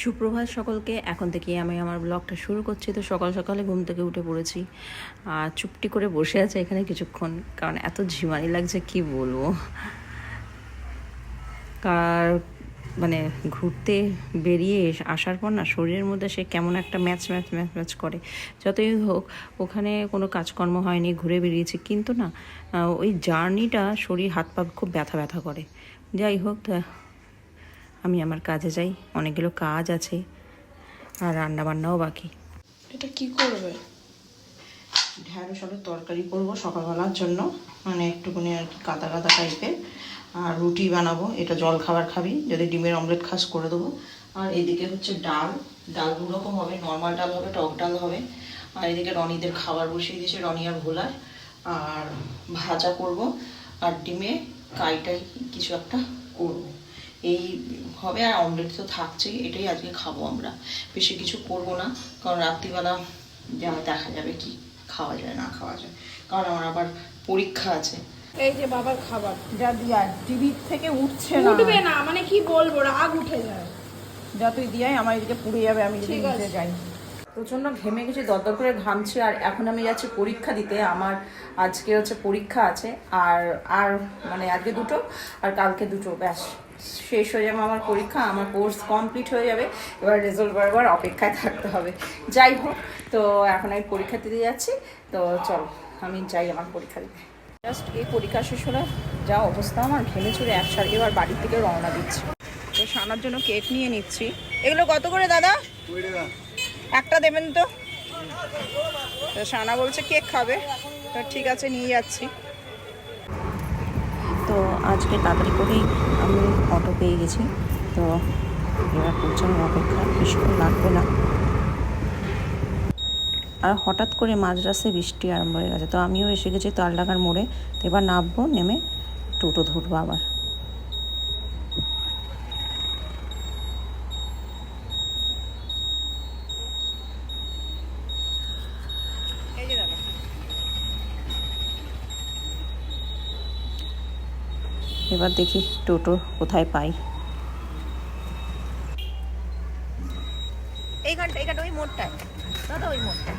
সুপ্রভাত সকলকে, এখন থেকে আমি আমার ব্লগটা শুরু করছি। তো সকাল সকালে ঘুম থেকে উঠে পড়েছি। আর চুপটি করে বসে আছে এখানে কিছুক্ষণ, কারণ এত ঝিমানি লাগছে, কি বলব? কার মানে ঘুরতে বেরিয়ে আসার পর না, শরীরের মধ্যে সে কেমন একটা ম্যাচ ম্যাচ ম্যাচ ম্যাচ করে। যতই হোক, ওখানে কোনো কাজকর্ম হয়নি, ঘুরে বেরিয়েছি, কিন্তু না ওই জার্নিটা শরীর হাত পা খুব ব্যথা ব্যথা করে। যাই হোক আমি আমার কাজে যাই অনেকগুলো কাজ আছে আর রান্না বান্নাও বাকি। এটা কি করবে? ঢ্যাঁড়স আলুর তরকারি করব সকালবেলার জন্য মানে একটুখানি আর কি কাদা কাদা টাইপের আর রুটি বানাবো এটা জল খাবার খাবি যদি ডিমের অমলেট খাস করে দেবো। আর এদিকে হচ্ছে ডাল ডাল দু রকম হবে নর্মাল ডাল হবে টক ডাল হবে। আর এদিকে রনিদের খাবার বসিয়ে দিয়েছে রনি আর ভোলার আর ভাজা করব আর ডিমে কাইটাই কিছু একটা করব। এই হবে আর অমলেট তো থাকছেই এটাই আজকে খাব আমরা। বেশি কিছু করব না কারণ রাত্রিবেলা যা দেখা যাবে কি খাওয়া যায় না খাওয়া যায়। কারণ আমার আবার পরীক্ষা আছে। এই যে বাবার খাবার যা দিয়া টিভি থেকে উঠছে না। উঠবে না মানে কি বলব রাগ উঠে যায়। যা তুই দিয়াই আমার এদিকে পুড়ে যাবে আমি যদি ঠিক নিচে আছে। যাই। প্রচণ্ড ঘেমে গেছি দরদর করে ঘামছি আর এখন আমি যাচ্ছি পরীক্ষা দিতে। আমার আজকে হচ্ছে পরীক্ষা আছে আর আর মানে আজকে দুটো আর কালকে দুটো ব্যাস। শেষ হয়ে যাবে আমার পরীক্ষা, আমার কোর্স কমপ্লিট হয়ে যাবে, এবার রেজাল্ট বারবার অপেক্ষায় থাকতে হবে। যাই হোক, তো এখন আমি পরীক্ষা দিতে যাচ্ছি, তো চল, আমি যাই আমার পরীক্ষা দিতে। জাস্ট এই পরীক্ষা শেষ হলে যা অবস্থা আমার, ঘেমে চুরে একসাথে এবার বাড়ির থেকে রওনা দিচ্ছি। তো সানার জন্য কেক নিয়ে নিচ্ছি। এগুলো কত করে দাদা? একটা দেবেন তো? তো সানা বলছে কেক খাবে, তো ঠিক আছে, নিয়ে যাচ্ছি। তো আজকে তাড়াতাড়ি করেই আমি অটো পেয়ে গেছি। তো এবার পৌঁছানোর অপেক্ষা, বেশিক্ষণ লাগবে না। আর হঠাৎ করে মাঝ রাস্তায় বৃষ্টি আরম্ভ হয়ে গেছে। তো আমিও এসে গেছি তালডাঙ্গার মোড়ে। তো এবার নামবো, নেমে টোটো ধরবো আবার। এবার দেখি টোটো কোথায় পাই। এইখানটা এইখানটা ওই মোড়টায়। দাদা ওই মোড়টা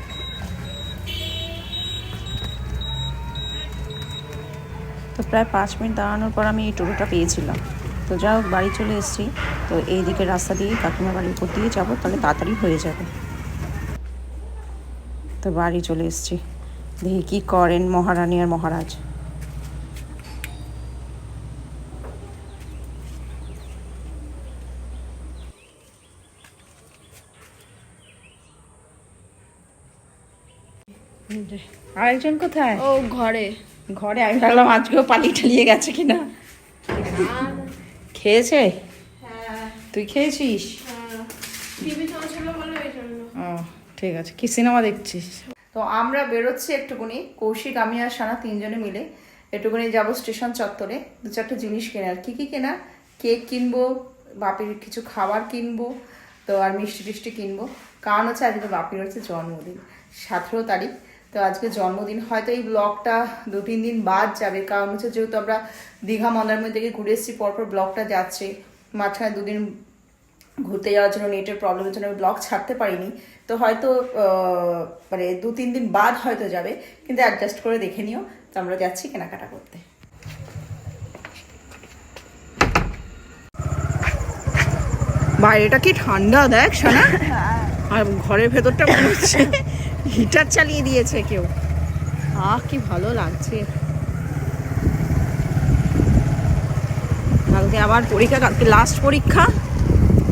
তো প্রায় পাঁচ মিনিট দাঁড়ানোর পর আমি এই টোটোটা পেয়েছিলাম। তো যা হোক বাড়ি চলে এসেছি। তো এই দিকে রাস্তা দিয়ে কাকিমা বাড়ির উপর দিয়ে যাব তাহলে তাড়াতাড়ি হয়ে যাবে। তো বাড়ি চলে এসেছি। দেখি কী করেন মহারানী আর মহারাজ। আরেকজন কোথায়? ও ঘরে। ঘরে আমি ভাবলাম আজকেও পালিয়ে টালিয়ে গেছে কিনা। খেয়েছে? তুই খেয়েছিস? জন্য। ও ঠিক আছে। কি সিনেমা দেখছিস? তো আমরা বেরোচ্ছি একটুকুনি। কৌশিক আমি আর সানা তিনজনে মিলে একটুকুনি যাব স্টেশন চত্বরে। দু চারটে জিনিস কেনার। কি কি কেনা? কেক কিনবো বাপির কিছু খাবার কিনবো তো আর মিষ্টি টিষ্টি কিনবো। কারণ হচ্ছে আজকে বাপির হচ্ছে জন্মদিন। সতেরো তারিখ। তো আজকে জন্মদিন হয়তো এই ব্লগটা দু তিন দিন বাদ যাবে। কারণ হচ্ছে যেহেতু আমরা দীঘা মন্দারমণি থেকে ঘুরে এসেছি পরপর ব্লগটা যাচ্ছে। মাঝখানে দুদিন ঘুরতে যাওয়ার জন্য নেটের প্রবলেমের জন্য আমি ব্লগ ছাড়তে পারিনি। তো হয়তো মানে দু তিন দিন বাদ হয়তো যাবে। কিন্তু অ্যাডজাস্ট করে দেখে নিও। তো আমরা যাচ্ছি কেনাকাটা করতে। বাইরেটা কি ঠান্ডা দেখ শোনা আর ঘরের ভেতরটা মনে হচ্ছে। হিটার চালিয়ে দিয়েছে কেউ। আহ কি ভালো লাগছে। কালকে আবার পরীক্ষা, কালকে লাস্ট পরীক্ষা।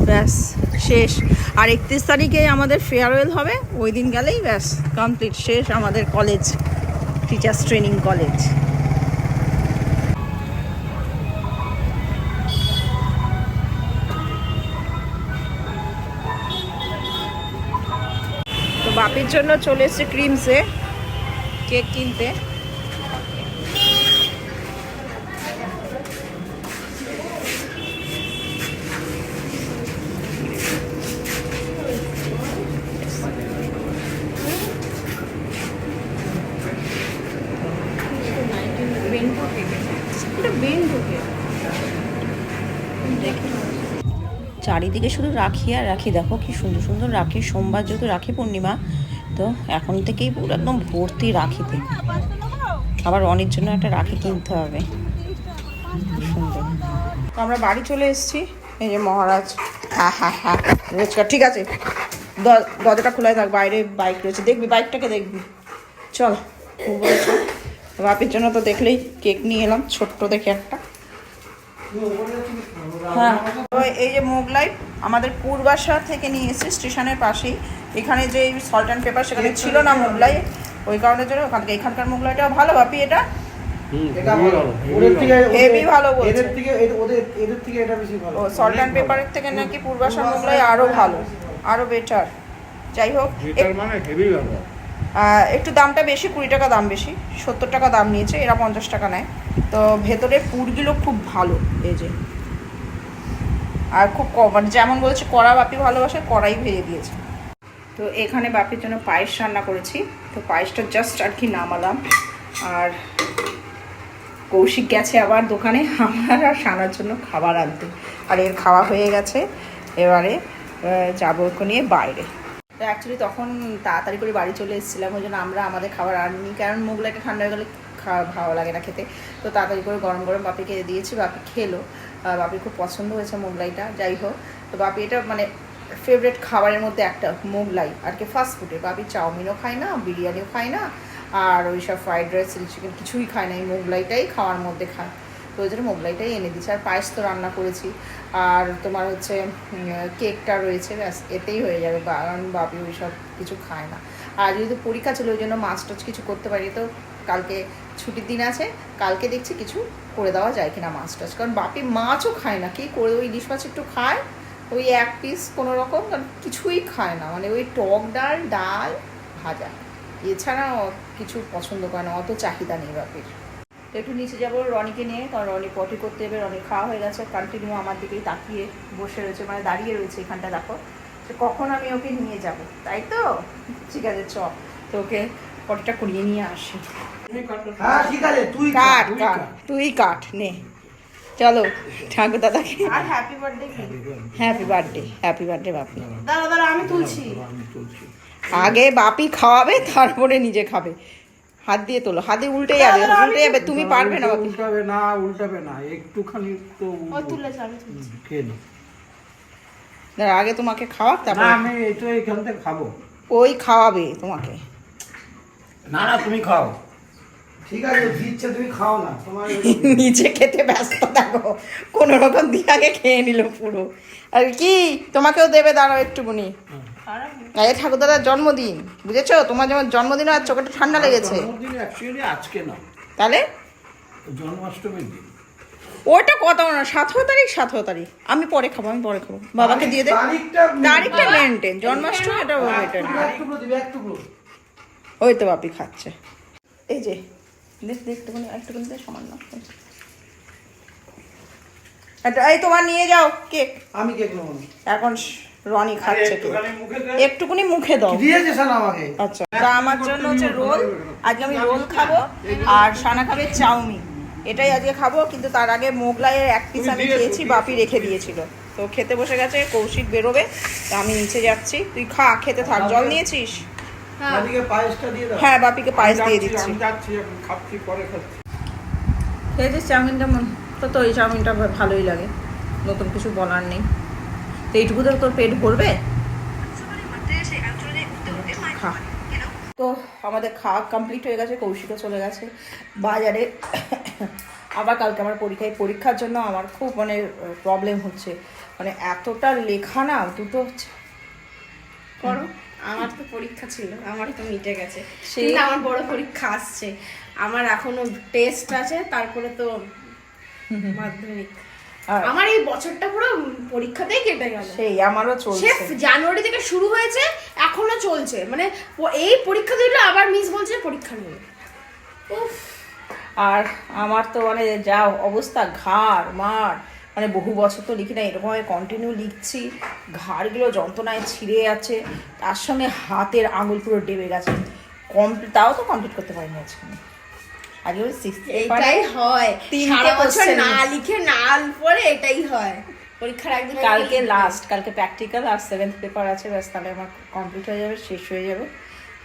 ব্যাস, শেষ। আর একত্রিশ তারিখে আমাদের ফেয়ারওয়েল হবে। ওই দিন গেলেই ব্যাস কমপ্লিট শেষ আমাদের কলেজ টিচার্স ট্রেনিং কলেজ বাপির জন্য চলে এসছে ক্রিমসে কেক কিনতে। চারিদিকে শুধু রাখি আর রাখি। দেখো কি সুন্দর সুন্দর রাখি। সোমবার যেহেতু রাখি পূর্ণিমা, তো এখন থেকেই পুরো একদম ভর্তি রাখিতে। আবার অনেক জন্য একটা রাখি কিনতে হবে। সুন্দর। তো আমরা বাড়ি চলে এসেছি। এই যে মহারাজ। হ্যাঁ হ্যাঁ হ্যাঁ রোজকার ঠিক আছে। দরজাটা খোলাই থাক। বাইরে বাইক রয়েছে। দেখবি, বাইকটাকে দেখবি। চল। বাপির জন্য তো দেখলেই কেক নিয়ে এলাম। ছোট্ট দেখে একটা। হ্যাঁ। এই যে মোগলাই আমাদের পূর্বাশা থেকে নিয়ে এসেছি স্টেশনের পাশেই। এখানে যে সল্ট অ্যান্ড পেপার সেখানে ছিল না মোগলাই ওই কারণের জন্য ওখান থেকে এখানকার মোগলাইটাও ভালো বাপি এটা? এটা ভালো। বলছে। ও সল্ট অ্যান্ড পেপারের থেকে নাকি পূর্বাশা মোগলাই আরও ভালো আরও বেটার যাই হোক মানে একটু দামটা বেশি কুড়ি টাকা দাম বেশি সত্তর টাকা দাম নিয়েছে এরা পঞ্চাশ টাকা নেয়। তো ভেতরের পুরগুলো খুব ভালো এই যে। আর খুব মানে যেমন বলছে, কড়া বাপি ভালোবাসে, কড়াই ভেজে দিয়েছে। তো এখানে বাপির জন্য পায়েস রান্না করেছি। তো পায়েসটা জাস্ট আর কি নামালাম। আর কৌশিক গেছে আবার দোকানে, আমার আর সানার জন্য খাবার আনতে। আর এর খাওয়া হয়ে গেছে। এবারে যাব নিয়ে বাইরে। তো অ্যাকচুয়ালি তখন তাড়াতাড়ি করে বাড়ি চলে এসেছিলাম। ওই জন্য আমরা আমাদের খাবার আনিনি। কারণ মুগলাইটা ঠান্ডা হয়ে গেলে খাওয়া ভালো লাগে না খেতে। তো তাড়াতাড়ি করে গরম গরম বাপিকে দিয়েছি। বাপি খেলো। বাপির খুব পছন্দ হয়েছে মোগলাইটা, যাই হোক। তো বাপি এটা মানে ফেভারেট খাবারের মধ্যে একটা, মোগলাই। আর কি ফাস্ট ফুডে বাপি চাউমিনও খায় না, বিরিয়ানিও খায় না, আর ওই সব ফ্রাইড রাইস চিলি চিকেন কিছুই খায় না। এই মোগলাইটাই খাওয়ার মধ্যে খায়। তো ওই জন্য মোগলাইটাই এনে দিচ্ছি আর পায়েস তো রান্না করেছি। আর তোমার হচ্ছে কেকটা রয়েছে, ব্যাস, এতেই হয়ে যাবে। কারণ বাপি ওই সব কিছু খায় না। আর যেহেতু পরীক্ষা ছিল, ওই জন্য মাছ টাছ কিছু করতে পারি তো কালকে ছুটির দিন আছে, কালকে দেখছি কিছু করে দেওয়া যায় কিনা মাছ টাছ। কারণ বাপি মাছও খায় না, কি করে ওই ইলিশ মাছ একটু খায়, ওই এক পিস কোনো রকম, কারণ কিছুই খায় না। মানে ওই টক ডাল ডাল, ভাজা। এছাড়া কিছু পছন্দ করে না, অত চাহিদা নেই বাপির। তো একটু নিচে যাব রনিকে নিয়ে, কারণ রনি পটি করতে যাবে রনি খাওয়া হয়ে গেছে। কন্টিনিউ আমার দিকেই তাকিয়ে বসে রয়েছে মানে দাঁড়িয়ে রয়েছে এখানটা, দেখো। কখন আমি ওকে নিয়ে যাব? তাই তো? ঠিক আছে, চ। তো ওকে পটিটা করিয়ে নিয়ে আসি। হ্যাঁ কাট কাট তুই কাট নে। চলো ঠাকুর দাদাকে। আর happy birthday happy birthday happy birthday Bapi. দাদা দাদা আমি তুলছি। আগে বাপি খাওয়াবে তারপরে নিজে খাবে। হাত দিয়ে তোলো হাত দিয়ে উল্টে যাবে উল্টে যাবে তুমি পারবে না বাপি। উল্টাবে না উল্টাবে না একটুখানি তো ও তুলেছে আমি তুলছি। খেয়ে নি। দাঁড়া, আগে তোমাকে খাওয়াক না তারপর আমি এখান থেকে খাব। ওই খাওয়াবে তোমাকে। না না তুমি খাও। ঠিক আছে দিচ্ছে তুমি খাও না। তোমার নিচে খেতে ব্যস্ত থাকো। কোনো রকম দিয়ে আগে খেয়ে নিল পুরো। আর কি তোমাকেও দেবে দাঁড়াও একটুকুনি এই ঠাকুর দাদার জন্মদিন বুঝেছ? তোমার যেমন জন্মদিন আর চোখটা ঠান্ডা লেগেছে। আজকে না তাহলে? জন্মাষ্টমীর দিন। ওটা কত না সতেরো তারিখ সতেরো তারিখ। আমি পরে খাব আমি পরে খাব। বাবাকে দিয়ে দে। তারিখটা তারিখটা মেনটেন জন্মাষ্টমী এটা মেনটেন এক টুকরো দিবে এক টুকরো ওই তো বাপি খাচ্ছে। এই যে দেখ দেখ একটুখানি একটুখানি দে সামান্য একটা এই তোমার নিয়ে যাও কেক। আমি কেক নেব না। এখন রনি খাচ্ছে কেক। একটুখানি মুখে একটুকুনি মুখে দাও। দিয়েছে সানা আমাকে? আচ্ছা তা আমার জন্য হচ্ছে রোল। আজকে আমি রোল খাব আর সানা খাবে চাউমিন। এটাই আজকে খাব কিন্তু তার আগে মোগলাইয়ের এক পিস আমি খেয়েছি বাপি রেখে দিয়েছিল। তো খেতে বসে গেছে কৌশিক বেরোবে। তো আমি নিচে যাচ্ছি। তুই খা খেতে থাক। জল নিয়েছিস? হ্যাঁ। পায়েসটা দিয়ে হ্যাঁ বাপিকে পায়েস দিয়ে দিচ্ছি। খেয়েছিস চাউমিনটা মন তো তো এই চাউমিনটা ভালোই লাগে। নতুন কিছু বলার নেই। তো এইটুকুতে তোর পেট ভরবে? খা। তো আমাদের খাওয়া কমপ্লিট হয়ে গেছে কৌশিকও চলে গেছে বাজারে। আবার কালকে আমার পরীক্ষায় পরীক্ষার জন্য আমার খুব মানে প্রবলেম হচ্ছে। মানে এতটা লেখা না দুটো করো। আমার তো পরীক্ষা ছিল আমার তো মিটে গেছে। সেই- কিন্তু আমার বড় পরীক্ষা আসছে। আমার এখনও টেস্ট আছে তারপরে তো মাধ্যমিক। আমার এই বছরটা পুরো পরীক্ষাতেই কেটে গেল। সেই আমারও চলছে। জানুয়ারি থেকে শুরু হয়েছে এখনও চলছে। মানে এই পরীক্ষা দিলে আবার মিস বলছে পরীক্ষা নেই। উফ। আর আমার তো মানে যা অবস্থা ঘাড় মার মানে বহু বছর তো লিখি না এরকমভাবে কন্টিনিউ লিখছি ঘাড়গুলো যন্ত্রণায় ছিঁড়ে আছে তার সঙ্গে হাতের আঙুল পুরো ডেবে গেছে। কমপ্লিট তাও তো কমপ্লিট করতে পারিনি আজকে। আগে ওই হয়। তিনটে বছর না লিখে না পড়ে এটাই হয়। পরীক্ষার একদিন হ্যাঁ, কালকে লাস্ট কালকে প্র্যাকটিক্যাল আর সেভেন্থ পেপার আছে ব্যাস তাহলে আমার কমপ্লিট হয়ে যাবে শেষ হয়ে যাবে।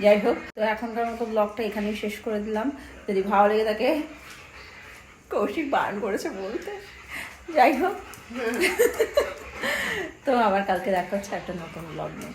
যাই হোক তো এখনকার মতো ব্লগটা এখানেই শেষ করে দিলাম। যদি ভালো লেগে থাকে কৌশিক বারণ করেছে বলতে। যাই হোক। তো আবার কালকে দেখা হচ্ছে একটা নতুন ব্লগ নিয়ে।